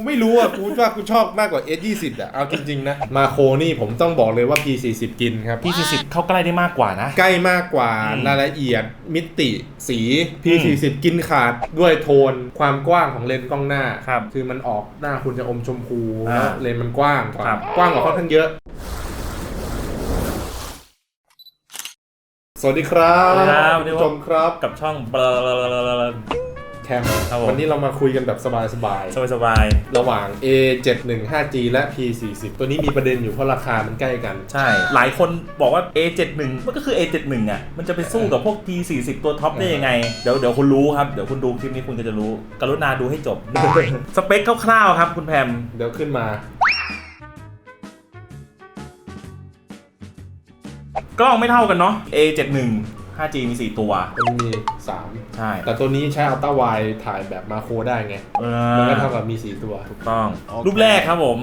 กูไม่รู้อะกูว่ากูชอบมากกว่า S20 อะเอาจริงๆนะมาโครนี่ผมต้องบอกเลยว่า P40 กินครับ P40 เข้าใกล้ได้มากกว่านะ ใกล้มากกว่าอืมรายละเอียดมิติสี P40 กินขาดด้วยโทนความกว้างของเลนส์กล้องหน้าครับคือมันออกหน้าคุณจะอมชมพูอ่าแล้วเลนส์มันกว้างกว่าครับ กว้างกว่าค่อนข้างเยอะ สวัสดีครับสวัสดีครับ ณผู้ชมครับ กับช่องบลา แคมครับผม วันนี้เรามาคุยกันแบบสบายสบายสบายๆระหว่าง A71 5G และ P40 ตัวนี้มีประเด็นอยู่เพราะราคามันใกล้กันใช่ หลายคนบอกว่า A71 มันก็คือ A71 อะ มันจะไปสู้กับพวก P40 ตัวท็อปได้ยังไง เดี๋ยวเดี๋ยวคุณรู้ครับ เดี๋ยวคุณดูคลิปนี้คุณก็จะรู้ กรุณาดูให้จบ สเปคคร่าวๆครับคุณแพม เดี๋ยวขึ้นมา กล้องไม่เท่ากันเนาะ A71 5G มี 4 ตัวตัวนี้มี 3 ใช่แต่ตัวนี้ใช้อัลตร้าไวถ่ายแบบมาโครได้ไง เอมันก็อเท่ากับมี 4 ตัว ถูกต้อง โอเครูปแรกครับผม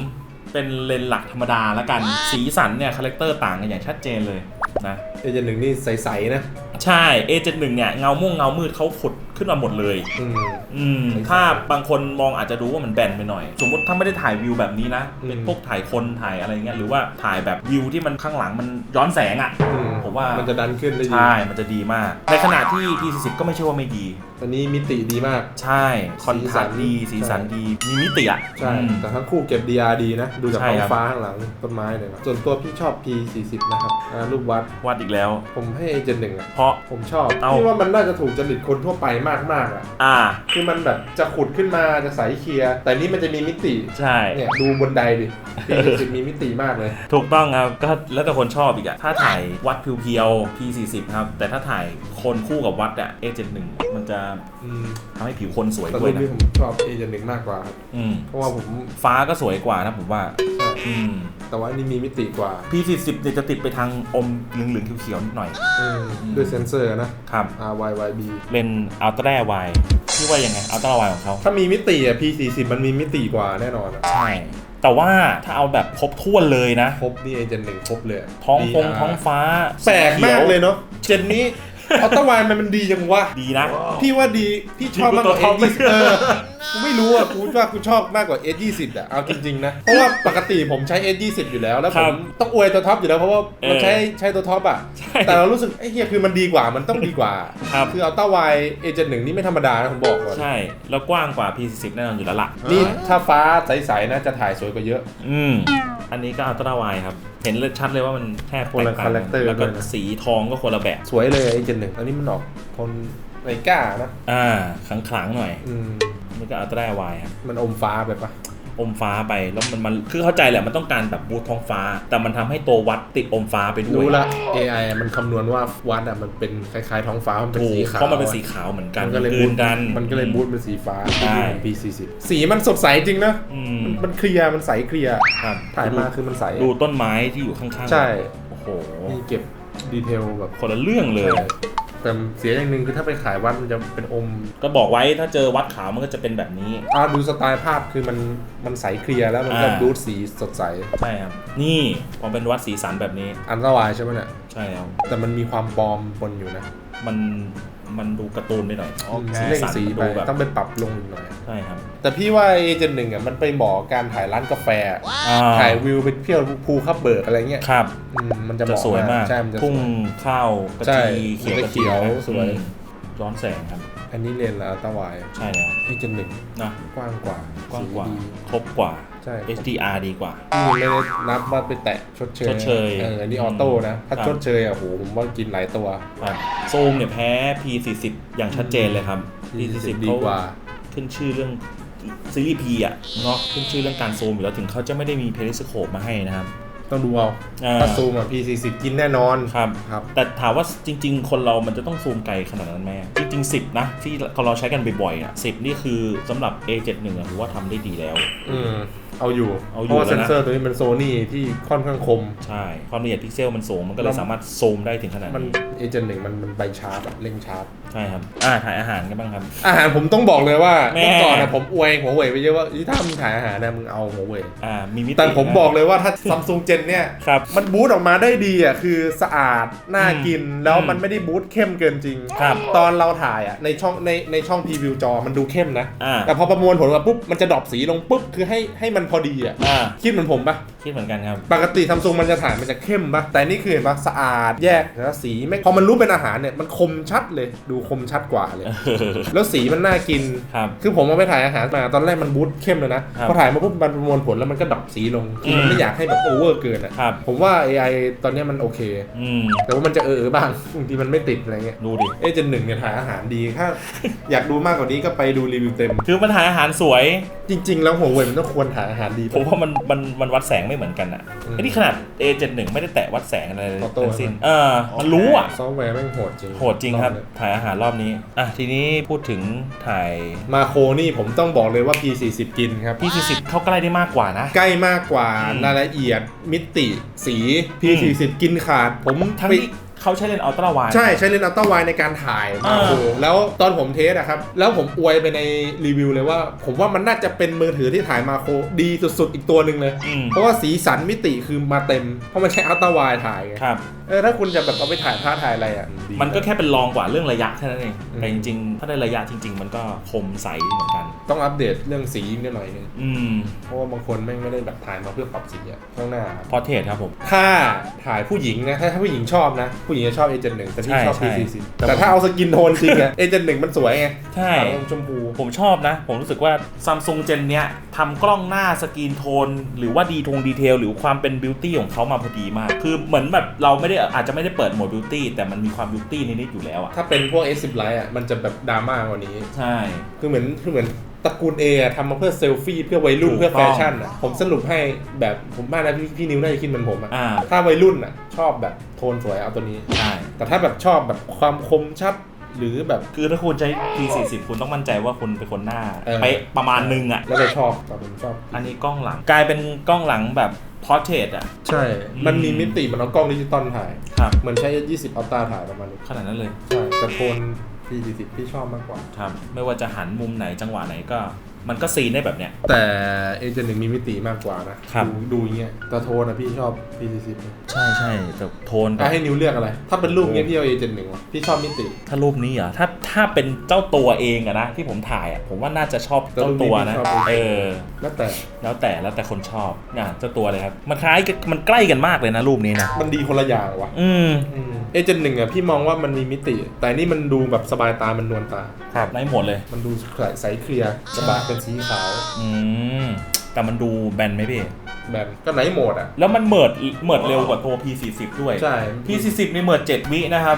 เป็นเลนส์หลักธรรมดาแล้วกัน สีสันเนี่ย คาแรคเตอร์ต่างกันอย่างชัดเจนเลยนะ A71 นี่ใส ๆ นะใช่ A71 เนี่ย เงาม่วงเงามืดเขาขุดขึ้นมาหมดเลย อืม อืมใช่ถ้าบางคนมองอาจจะดูว่ามันแบนไปหน่อย สมมติถ้าไม่ได้ถ่ายวิวแบบนี้นะ อืม เป็นพวกถ่ายคนถ่ายอะไรเงี้ย หรือว่าถ่ายแบบวิวที่มันข้างหลังมันย้อนแสงอะ่ะอืมผม ว่ามันจะดันขึ้นได้ดี ใช่ มันจะดีมาก ในขณะที่ P40 ก็ไม่ใช่ว่าไม่ดีตัวนี้มิติดีมาก ใช่คอนทราสต์ดีสีสันดีมีมิติอะใช่ อืม แต่ทั้งคู่เก็บ DR ดีนะ ดูจากใช่ท้องครับ ฟ้าข้างหลังต้นไม้เนี่ยนะส่วนตัวพี่ชอบ P40 นะครับอ่ารูปวัดวัดอีกแล้ว ผมให้ A71 อะ เพราะ ผมชอบเอาพี่ว่ามันน่าจะถูกจริตคนทั่วไปมากๆอะ อ่า คือมันแบบจะขุดขึ้นมาจะใสเคลียร์ แต่นี่มันจะมีมิติ ใช่ เนี่ยดูบนไดดิ P40 มีมิติมากเลย ถูกต้องครับก็แล้วแต่คนชอบอีกอะถ้าถ่ายวัดเพียวๆ P40 ครับ แต่ถ้าถ่ายคนคู่กับวัดอะ A71 มันจะอืมทำให้ผิวคนสวยแต่ด้รูวยปนะนี้ผมชอบ A71 มากกว่าครับอืมเพราะว่าผมฟ้าก็สวยกว่านะผมว่าใช่อืมแต่ว่าอันนี่มีมิติกว่า P40 เนี่ยจะติดไปทางอมเหลืองๆเขียวๆนิดหน่อยอืมด้วยเซนเซอร์นะ ครับ RYYB เลนอัลตร้าไวที่ว่ายังไงอัลตร้าไวของเขา ถ้ามีมิติอะ P40 มันมีมิติกว่าแน่นอนอะใช่ แต่ว่าถ้าเอาแบบครบถ้วนเลยนะ ครบนี่ A71 ครบเลยะท้องฟง DR ท้องฟ้าแปลกมากขีวเลยเนาะเจนนี้ อัลตร้าไวมันมันดีจังวะ ดีนะ พี่ว่าดี พี่ชอบมากกว่าดีกว่าตัวท็อป S20 เออ กูไม่รู้อะกูว่ากูชอบมากกว่า S20 อะเอาจริงๆนะ เพราะว่าปกติผมใช้ S20 อยู่แล้วแล้วคผรัมบต้องอวยตัวท็อปอยู่แล้วเพราะว่ามันเออใช้ใช้ตัวท็อปอะ ใช่แต่เรารู้สึกไอ้เฮียคือมันดีกว่ามันต้องดีกว่าครับคืออัลตร้าไว A71 นี่ไม่ธรรมดานะผมบอกก่อนใช่ แล้วกว้างกว่า P40 แน่นอนอยู่แล้วล่ะ นี่ถ้าฟ้าใสๆนะจะถ่ายสวยกว่าเยอะ อืม อันนี้ก็อัลตร้าไวครับ เห็นเลยชัดเลยว่ามันแทบคนละแตกต่าง character แล้วก็ด้วยนะ สีทองก็คนละแบบ สวยเลย A71 อันนี้มันออกทนไนก้านะอ่าขลังๆหน่อย อืม นี่ก็อัลตร้าไวครับมันอมฟ้าไปปะอมฟ้าไปแล้วมันมันคือเข้าใจแหละมันต้องการแบบบูทท้องฟ้า แต่มันทำให้ตัววัดติดอมฟ้าไปด้วยรู้ละ AI อะมันคำนวณว่าวัดอะมันเป็นคล้ายๆท้องฟ้ามันเป็นถูสีกขาวเพราะมันเป็นสีขาวเหมือนกันมันก็เลยกลืบูทนกันมันก็เลยบูทเป็นสีฟ้าใช่เป็น P40 สีมันสดใสจริงนะอืมมันมันเคลียร์มันใสเคลียร์ครับถ่ายมาคือมันใสดูต้นไม้ที่อยู่ข้างๆใช่โอ้โหนี่เก็บดีเทลแบบคนละเรื่องเลยใช่ แต่เสียอย่างหนึ่งคือถ้าไปขายวัดมันจะเป็นอมก็บอกไว้ถ้าเจอวัดขาวมันก็จะเป็นแบบนี้ อ่าดูสไตล์ภาพคือมันมันใสเคลียร์แล้วมันก็อ่าบูทสีสดใส ใช่ครับ นี่พอเป็นวัดสีสันแบบนี้ อันตรายใช่ไหมเนี่ย ใช่แล้ว แต่มันมีความปลอมปนอยู่นะ มันมันดูการ์ตูนไปหน่อยเล่งสันสีไปดูแบบ ต้องไปปรับลงอีกหน่อย ใช่ครับแต่พี่ว่าเอเจนต์หนึ่งอะมันไปเหมาะกับการถ่ายร้านกาแฟ อ่าถ่ายวิวไปเที่ยวภูคับเบิกอะไรเงี้ยครับ อืมมันจะเหจะมาะสวยมาก ใช่ มันจะสทุ่งวยข้าวกระใช่จีเขียวกระเขียวจีนะสวย อืมย้อนแสงครับ อันนี้เรียนแล้วอัลตร้าไวด์ใช่แล้วเอเจนต์หนึ่งนะกว้างกว่ากว้างกว่าสีดีครบกว่า ใช่ HDR ดีกว่าพี่ยังไม่ได้นับว่าไปแตะชดเชยชดเชยเอออันนี้ออโต้นะ ถ้าครับชดเชยอะโหผมว่ากินหลายตัวครับซูมเนี่ยแพ้ P40 อย่างชัดเจนเลยครับ P40 ดีกว่า ขึ้นชื่อเรื่องซีรีส์ P อะเนาะขึ้นชื่อเรื่องการซูมอยู่แล้วถึงเขาจะไม่ได้มีเพลิสโคปมาให้นะครับ ต้องดูเอาอ่า ถ้าซูมอะ P40 กินแน่นอน ครับ ครับ แต่ถามว่าจริง ๆ คนเรามันจะต้องซูมไกลขนาดนั้นไหมจริงๆ 10 นะ ที่เราใช้กันบ่อยๆอะ10 นี่คือสำหรับ A71 อะถือว่าทำได้ดีแล้ว อืม เอาอยู่เอาอยู่เพราะว่าแล้วเซนะนเซอร์ตัวนี้เป็นโซนี่ที่ค่อนข้างคม ใช่ความละเอียดพิกเซลมันสูงมันก็เลยสามารถซูมได้ถึงขนาดมันนี้เอเจนต์หนึ่งมันมันใบชาร์ปอะเร่งชาร์ปใช่ครับอ่าถ่ายอาหารกันบ้างครับ อาหารผมต้องบอกเลยว่าแม่ เมื่อก่อนอะผมอวยหัวเว่ยไปเยอะว่าถ้ามึงขายอาหารนะมึงเอาหัวเว่ยอ่ามีมิติแต่ผมนะบอกเลยว่าถ้าซัมซุงเจนนเนี่ย ครับ มันบูตออกมาได้ดีอะคือสะอาด น่ากินแล้วอืมมันไม่ได้บูตเข้มเกินจริง ครับ ตอนเราถ่ายอะในช่องในในช่องพรีวิวจอมันดูเข้มนะ อ่า แต่พอประมวลผลมาปุ๊บมันจะดรอปสีลงปุ๊บคือให้ให้มันพอดีอะอ่าคิดเหมือนผมปะคิดเหมือนกันครับ ปกติซัมซุงมันจะถ่ายมันจะเข้มปะแต่นี่คือเห็นปะสะอาดแยกแล้วสีไม่พอมันรู้เป็นอาหารเนี่ยมันคมชัดเลยดูคมชัดกว่าเลย แล้วสีมันน่ากิน ครับ คือผมเอาไปถ่ายอาหารมาตอนแรกมันบูตเข้มเลยนะครับพอถ่ายมาปุ๊บมันประมวลผลแล้วมันก็ดับสีลงคือมันอืมไม่อยากให้แบบโอเวอร์เกินอะครับ ผมว่า AI ตอนเนี้ยมันโอเค อืม แต่ว่ามันจะเออๆบ้างบางทีมันไม่ติดอะไรเงี้ยดูดิ เอเจนหนึ่งเนี่ยถ่ายอาหารดีถ้า อยากดูมากกว่านี้ก็ไปดูรีวิวเต็ม คือมันถ่ายอาหารสวย จริง ๆ แล้วหัวเว่ยมันต้องควรถ่ายอาหารดี ผมว่ามันมันมันวัดแสงไม่เหมือนกันอะอืมไอ้นี่ขนาด A71 ไม่ได้แตะวัดแสงอะไรเลยออโต้ ทั้งสิ้นใช่ไหมเออมันรู้อะ ซอฟต์แวร์แม่งโหดจริงโหดจริงครับ ถ่ายอาหารรอบนี้ อะ ทีนี้พูดถึงถ่าย มาโครนี่ผมต้องบอกเลยว่า P40 กินครับ P40 เข้าใกล้ได้มากกว่านะ ใกล้มากกว่าอืมรายละเอียดมิติสี P40 กินขาด ผมทั้งไปที่ เขาใช้เลนส์อัลตร้าไวใช่ใช้เลนส์อัลตร้าไวในการถ่ายมาอ่าโครแล้วตอนผมเทสอะครับ แล้วผมอวยไปในรีวิวเลยว่า ผมว่ามันน่าจะเป็นมือถือที่ถ่ายมาโครดีสุดๆ อีกตัวหนึ่งเลย อืมเพราะว่าสีสันมิติคือมาเต็ม เพราะมันใช้อัลตร้าไวถ่ายไงครับเออถ้าคุณจะแบบเอาไปถ่ายภาพถ่ายอะไรอะดีมันก็แค่เป็นรองกว่าเรื่องระยะแค่นั้นเองอืมแต่จริงๆ ถ้าได้ระยะจริง ๆ มันก็คมใสเหมือนกัน ต้องอัปเดตเรื่องสีนิดหน่อยนึงอืมเพราะว่าบางคนแม่งไม่ได้แบบถ่ายมาเพื่อปรับสีอะข้างหน้าพอเทสครับผม ถ้าถ่ายผู้หญิงนะถ้าถ้าผู้หญิงชอบนะ ผู้หญิงจะชอบเอเจนหนึ่งแต่พี่ใช่ชอบใช่ P40 แต่ถ้าเอาสกินโทนจริงอะเอเจนหนึ่งมันสวยไงใช่ ขาวอมชมพู ผมชอบนะ ผมรู้สึกว่าซัมซุงเจนเนี้ย ทำกล้องหน้าสกรีนโทน หรือว่าดีทงดีเทลหรือความเป็นบิวตี้ของเขามาพอดีมาก คือเหมือนแบบเราไม่ได้อาจจะไม่ได้เปิดโหมดบิวตี้แต่มันมีความบิวตี้นิดๆอยู่แล้วอะถ้าเป็นพวก S10 Lite อะมันจะแบบดราม่ากว่านี้ ใช่ คือเหมือนคือเหมือนตระกูล A อะทำมาเพื่อเซลฟี่เพื่อวัยรุ่นถูกเพื่อต้แฟองชั่นอะผมสรุปให้แบบผมว่านะพี่พี่นิวน่าจะคิดเหมือนผมอะอ่า ถ้าวัยรุ่นอะชอบแบบโทนสวยเอาตัวนี้ ใช่ แต่ถ้าแบบชอบแบบความคมชัด หรือแบบคือถ้าคุณใช้ P40 คุณต้องมั่นใจว่าคุณเป็นคนหน้าเออไปะประมาณนึงอะ แล้วจะชอบแต่ผมชอบ อันนี้กล้องหลังกลายเป็นกล้องหลังแบบพอร์เทรตอะ ใช่มันมีมิติมันเอากล้องดิจิตอลถ่าย ครับ เหมือนใช้ 20 อัลตร้าถ่ายประมาณนี้ขนาดนั้นเลย ใช่แต่โทน P40 พี่ชอบมากกว่า ครับ ไม่ว่าจะหันมุมไหนจังหวะไหนก็ มันก็ซีนได้แบบเนี้ย แต่เอเจนต์หนึ่งมีมิติมากกว่านะครับ ดูดูอย่างเงี้ยแต่โทนอะพี่ชอบ P40 นะใช่ใช่แต่โทนแบอะบให้นิวเลือกอะไร ถ้าเป็นรูปเงี้ยพี่เอาเอเจนต์หนึ่งว่ะพี่ชอบมิติ ถ้ารูปนี้เหรอถ้าถ้าเป็นเจ้าตัวเองอะนะที่ผมถ่ายอะผมว่าน่าจะชอบเจ้าตัวนะแต่รูปนี้พี่ชอบ เออ แล้วแต่แล้วแต่แล้วแต่คนชอบเนี่ยเจ้าตัวเลยครับ มันคล้ายกันมันใกล้กันมากเลยนะรูปนี้นะมันดีคนละอย่างว่ะอืมเอเจนต์หนึ่งอะพี่มองว่ามันมีมิติ แต่นี่มันดูแบบสบายตามันนวลตา ครับในหมดเลย มันดูใสใสเคลียร์กระบะเป็นสีขาวอืม แต่มันดูแบนไหมพี่ แบบก็ไหนโหมดอะแล้วมันเมิดเมิดเร็วกว่าตัว P40 ด้วย ใช่ P40 นี่เมิด7วินะครับ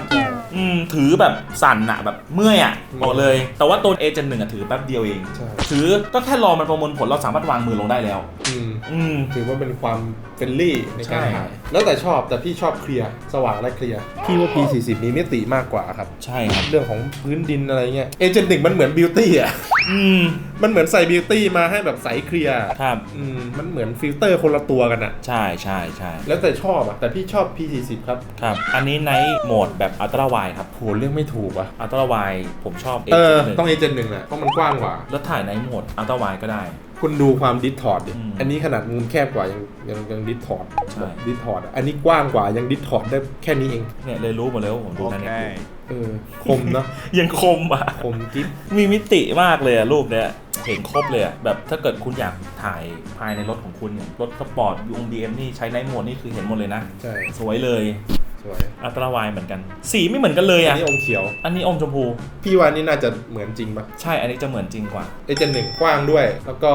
อืม ถือแบบสั่นอะแบบเมื่อยอะบอกเลย แต่ว่าตัว A 1อะถือแป๊บเดียวเอง ใช่ ถือก็แค่รอมันประมวลผลเราสามารถวางมือลงได้แล้ว อืม อืม ถือว่าเป็นความเฟรนลี่ในการใช่ ถ่ายแล้วแต่ชอบแต่พี่ชอบเคลียร์สว่างและเคลียร์พี่ว่า P40 มีมิติมากกว่าครับ ใช่ครับ เรื่องของพื้นดินอะไรเงี้ยเอเจนต์หนึ่งมันเหมือนบิวตี้อะ อืมมันเหมือนใส่บิวตี้มาให้แบบใสเคลียร์ครับ อืมมันเหมือนฟิลเตอร์คนละตัวกันอะใช่ใช่ใช่แล้วแต่ชอบอะแต่พี่ชอบ P40 ครับครับ อันนี้ไนท์โหมดแบบอัลตร้าไวครับโหเรื่องไม่ถูกว่ะอัลตร้าไวผมชอบเออ A71 ต้องเอเจนต์หนึ่งอะเพราะมันกว้างกว่า แล้วถ่ายไนท์โหมดอัลตร้าไวก็ได้ คุณดูความดิสทอร์ดดิ อืมอันนี้ขนาดมุมแคบกว่ายังยังยังดิสทอร์ดใช่ ดิสทอร์ดอันนี้กว้างกว่ายังดิสทอร์ดได้แค่นี้เอง เนี่ยเลยรู้หมดเลยว่าผมดูนั่นเอง เออคมเนาะยังคมอะคมกิ๊บมีมิติมากเลยอะรูปเนี้ยเห็นครบเลยอะแบบถ้าเกิดคุณอยากถ่ายภายในรถของคุณอย่างรถสปอร์ตยูงดีเอ็มนี่ใช้ไนท์โหมดนี่คือเห็นหมดเลยนะ ใช่ สวยเลยส วยอัลตร้าไวเหมือนกัน สีไม่เหมือนกันเลยอันอะนี้อมเขียว อันนี้อมชมพู พี่ว่านี่น่าจะเหมือนจริงปะใช่อันนี้จะเหมือนจริงกว่าเอเจนต์หนึ่งกว้างด้วย แล้วก็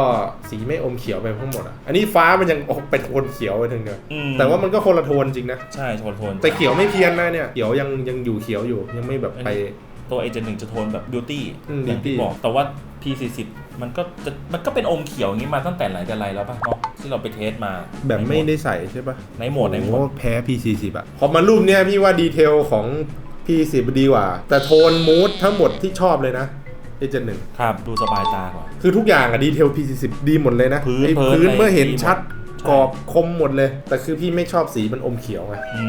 สีไม่อมเขียวไปทั้งหมดอะ อันนี้ฟ้ามันยังออกเป็นโทนเขียวไปถึงเดียวอืม แต่ว่ามันก็คนละโทนจริงนะ ใช่โทนโทนแต่เขียวไม่เพี้ยนนะเนี่ย เขียวยังยังอยู่เขียวอยู่ ยังไม่แบบไป ตัวเอเจนหนึ่งจะโทนแบบบิวตี้อืมอย่างที่ beauty บอกแต่ว่า P40 มันก็จะมันก็เป็นอมเขียวอย่างนี้มาตั้งแต่ไหนแต่ไรแล้วป่ะเนาะที่เราไปเทสมาแบบไม่ได้ใส่ใช่ปะในโหมดในโหมโอ้ดแพ้ P40 อะพอมารูปเนี้ยพี่ว่าดีเทลของ P40 ดีกว่า แต่โทนมูดทั้งหมดที่ชอบเลยนะเอเจนต์หนึ่งครับดูสบายตากว่า คือทุกอย่างอะดีเทล P40 ดีหมดเลยนะพื้นไอ้เพิร์นพื้นอะไรเมื่อเห็นดีหมดชัดใช่กรอบคมหมดเลย แต่คือพี่ไม่ชอบสีมันอมเขียวไงอื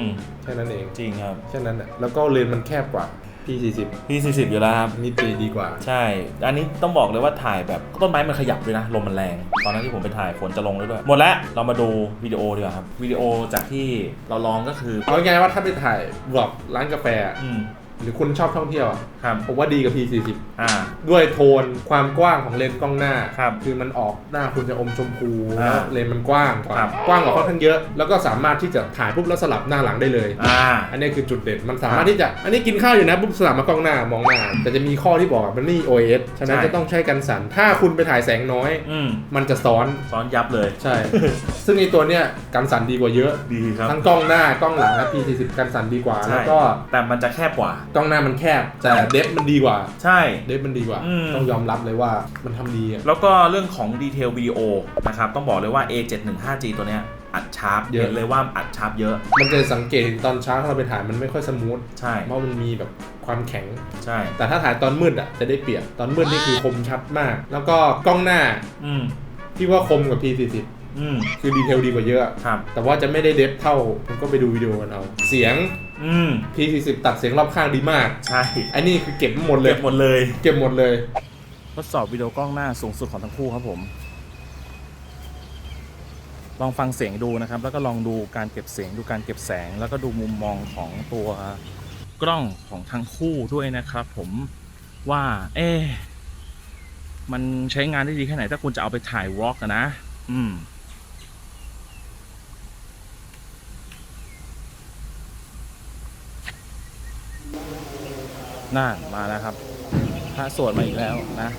มแค่นั้นเองจริงครับแค่นั้นอะแล้วก็เลนส์มันแคบกว่า P40 P40 อยู่แล้วครับ นี่ตีดีกว่า ใช่ อันนี้ต้องบอกเลยว่าถ่ายแบบต้นไม้มันขยับด้วยนะ ลมมันแรง ตอนนั้นที่ผมไปถ่ายฝนจะลงแล้วด้วย หมดแล้วเรามาดูวิดีโอดีกว่าครับ วิดีโอจากที่เราลองก็คือ เอาง่ายๆว่าถ้าไปถ่ายบล็อกร้านกาแฟอืม หรือคุณชอบท่องเที่ยวอะครับ ผมว่าดีกับ P40 อ่า ด้วยโทนความกว้างของเลนส์กล้องหน้าครับคือมันออกหน้าคุณจะอมชมพูอ่าแล้วเลนส์มันกว้างกว่าครับ กว้างกว่าค่อนข้างเยอะ แล้วก็สามารถที่จะถ่ายปุ๊บแล้วสลับหน้าหลังได้เลย อ่า อันนี้คือจุดเด่น มันสามารครัถบที่จะ อันนี้กินข้าวอยู่นะปุ๊บสลับมากล้องหน้ามองหน้า แต่จะมีข้อที่บอกอะมันไม่มี OS ฉะนั้นใช่ จะต้องใช้กันสั่น ถ้าคุณไปถ่ายแสงน้อย อืมมันจะซ้อน ซ้อนยับเลยใช่ ซึ่งในตัวเนี้ยกันสั่นดีกว่าเยอะ ดีครับ ทั้งกล้องหน้า กล้องหลังนะ P40 กันสั่นดีกว่า ใช่ แล้วก็ แต่มันจะแคบกว่ากล้องหน้ามันแคบ แต่เดฟมันดีกว่า ใช่ เดฟมันดีกว่า อืม ต้องยอมรับเลยว่ามันทำดีอะ แล้วก็เรื่องของดีเทลวิดีโอนะครับ ต้องบอกเลยว่า A715G ตัวเนี้ยอัดชาร์ปเห็นเลยว่าอัดชาร์ปเยอะมันจะสังเกตตอนเช้าถ้าเราไปถ่ายมันไม่ค่อยสมูท ใช่เพราะมันมีแบบความแข็ง ใช่ แต่ถ้าถ่ายตอนมืดอะจะได้เปรียบ ตอนมืดนี่คือคมชัดมาก แล้วก็กล้องหน้าอืม พี่ว่าคมกว่า P40 อืม คือดีเทลดีกว่าเยอะ ครับ แต่ว่าจะไม่ได้เดฟเท่าผมก็ไปดูวิดีโอกันเอาเสียง อืม P40 ตัดเสียงรอบข้างดีมาก ใช่ไอ้นี่คือเก็บหมดเลเก็ยบหมดเลย เก็บหมดเลย ทดสอบวิดีโอกล้องหน้าสูงสุดของทั้งคู่ครับผม ลองฟังเสียงดูนะครับ แล้วก็ลองดูการเก็บเสียงดูการเก็บแสง แล้วก็ดูมุมมองของตัวกล้องของทั้งคู่ด้วยนะครับผมว่า เอ๊ะมันใช้งานได้ดีแค่ไหนถ้าคุณจะเอาไปถ่ายวอล์กนะ อืม น่านมาแล้วครับพระสวดมาอีกแล้วนะ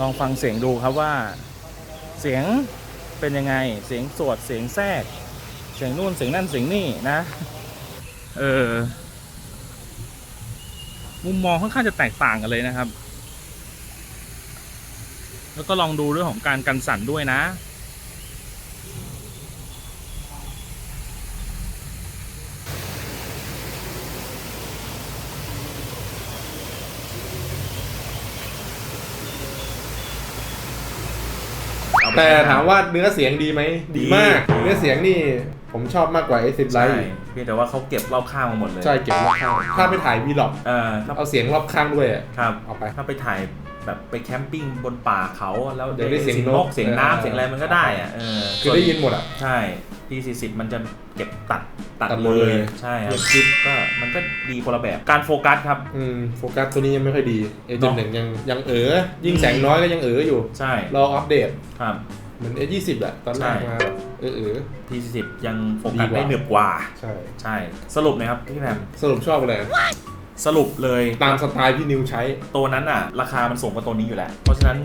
ลองฟังเสียงดูครับว่า เสียงเป็นยังไง เสียงสวดเสียงแทรก เสียงนู่นเสียงนั่นเสียงนี่นะ เออมุมมองค่อนข้างจะแตกต่างกันเลยนะครับ แล้วก็ลองดูเรื่องของการกันสั่นด้วยนะ แต่ถามว่าเนื้อเสียงดีไหมดีดีมากเนื้อเสียงนี่ผมชอบมากกว่า A10 ใช่ Lite เพียงแต่ว่าเขาเก็บรอบข้างมาหมดเลยใช่เก็บรอบข้างถ้าไปถ่ายวีล็อกเออถ้าเอาเสียงรอบข้างด้วยอะครับเอาไป ถ้าไปถ่าย แบบไปแคมปิ้งบนป่าเขาแล้วเดี๋ยวได้เสียงนกเสียงน้ำเสียงอะไรมันก็ได้อะเออคือได้ยินหมดอะ ใช่ P40 มันจะเก็บตัดตัดตัดเลเลยยใช่คเงีรัยบบกริบก็มันก็ดีคนละแบบการโฟกัสครับ อืมโฟกัสตัวนี้ยังไม่ค่อยดี A71 เนอะยังยังเอ๋อยิ่งแสงน้อยก็ยังเอ๋ออยู่ ใช่รออัปเดต ครับ เหมือน A20 แหละตอนแรกใช่มาแบบเออเออ P40 ยังโฟกัสดีกว่าได้เหนือกว่า ใช่ ใช่ สรุปนะครับพี่แพมสรุปชอบอะไร สรุปเลยตามสไตล์พี่นิวใช้ ตัวนั้นอะ ราคามันสูงกว่าตัวนี้อยู่แล้ว เพราะฉะนั้น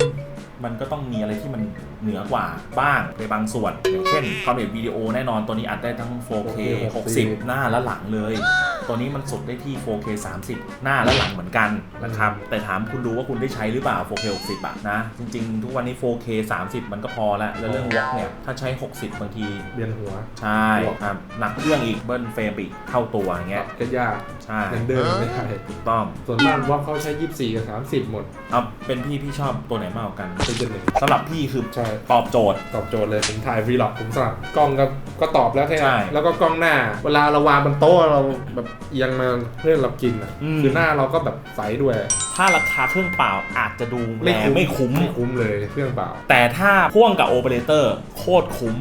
มันก็ต้องมีอะไรที่มันเหนือกว่าบ้างในบางส่วน อย่างเช่นความเห็นวิดีโอแน่นอนตัวนี้อัดได้ทั้ง 4K 60 หน้าและหลังเลย ตัวนี้มันสุดได้ที่ 4K 30 หน้าและหลังเหมือนกันนะครับ แต่ถามคุณดูว่าคุณได้ใช้หรือเปล่า 4K 60อะนะ จริงๆ ทุกวันนี้ 4K 30 มันก็พอแล้วแล้วเรื่องวอล์กเนี่ย ถ้าใช้ 60 บางที เบียนหัว ใช่ครับหนักเครื่องอีกเบิ้ลเฟรมอีกเท่าตัวอย่างเงี้ยก็ยากใช่เรนเดอร์ไม่ได้ถูกต้อง ส่วนมากว่าเขาใช้ 24 กับ 30 หมดเอาเป็นพี่พี่ชอบตัวไหนมากกว่ากันเป็นจุดหนึ่งสำหรับพี่คือใช่ตอบโจทย์ตอบโจทย์เลยผมถ่ายวีล็อกผมสลับกล้องก็ก็ตอบแล้วแค่ใช่นั้นแล้วก็กล้องหน้า เวลาเราวางบนโต๊ะเราแบบเอียงมาเพื่อเรากินอะอืม คือหน้าเราก็แบบใสด้วยถ้าราคาเครื่องเปล่าอาจจะดูไม่แรงคุ้มไม่คุ้ม ไม่คุ้มเลยเครื่องเปล่าแต่ถ้าพ่วงกับโอเปอเรเตอร์โคตรคุ้ม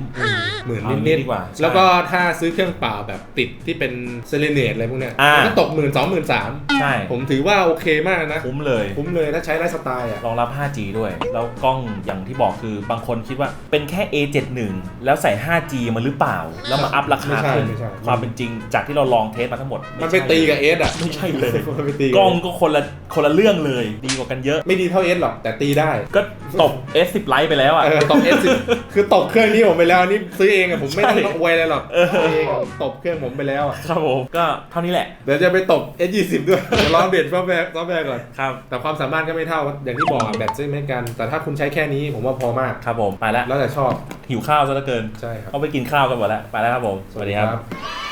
หมื่นเอานิดดีกว่าๆแล้วก็ถ้าซื้อเครื่องเปล่าแบบติดที่เป็นเซเลเนตอะไรพวกเนี้ยอ่ามั มันก็ตกหมื่นสองหมื่นสามใช่ผมถือว่าโอเคมากนะ คุ้มเลย คุ้มเลยถ้าใช้ไลฟ์สไตล์อะ รองรับ 5G ด้วย แล้วกล้องอย่างที่บอกคือบางคนคิดว่าเป็นแค่ A71 แล้วใส่ 5G มาหรือเปล่า แล้วมาอัพราคาไม่ใช่ขึ้นไม่ใช่ ความเป็นจริงจากที่เราลองเทสมาทั้งหมดมันไปตีกับเอสอะไม่ใช่เลย มันไปตีกล้องก็คนละคนละเรื่องเลย ดีกว่ากันเยอะ ไม่ดีเท่าเอสหรอกแต่ตีได้ก็ตบ S10 ไลท์ไปแล้วอะ เออตบ S10 คือตบเครื่องนี้ผมไปแล้วนี่ซื้อเองอะผมไม่ต้องใช่มาอวยอะไรหรอกเออซื้อเองตบเครื่องผมไปแล้วอะครับผมก็เท่านี้แหละ เดี๋ยวจะไปตบ S20 ด้วยเดี๋ยวลองเด็ดซอฟต์แวร์ซอฟต์แวร์ก่อน ครับ แต่ความสามารถก็ไม่เท่าอย่างที่บอกอะแบตซื้อไม่กัน แต่ถ้าคุณใช้แค่นี้ผมว่าพอมาก ครับผมไปแล้วแล้วแต่ชอบ หิวข้าวซะเหลือเกินใช่ครับเขาไปกินข้าวกันหมดแล้วไปแล้วครับผม สวัสดีครับบ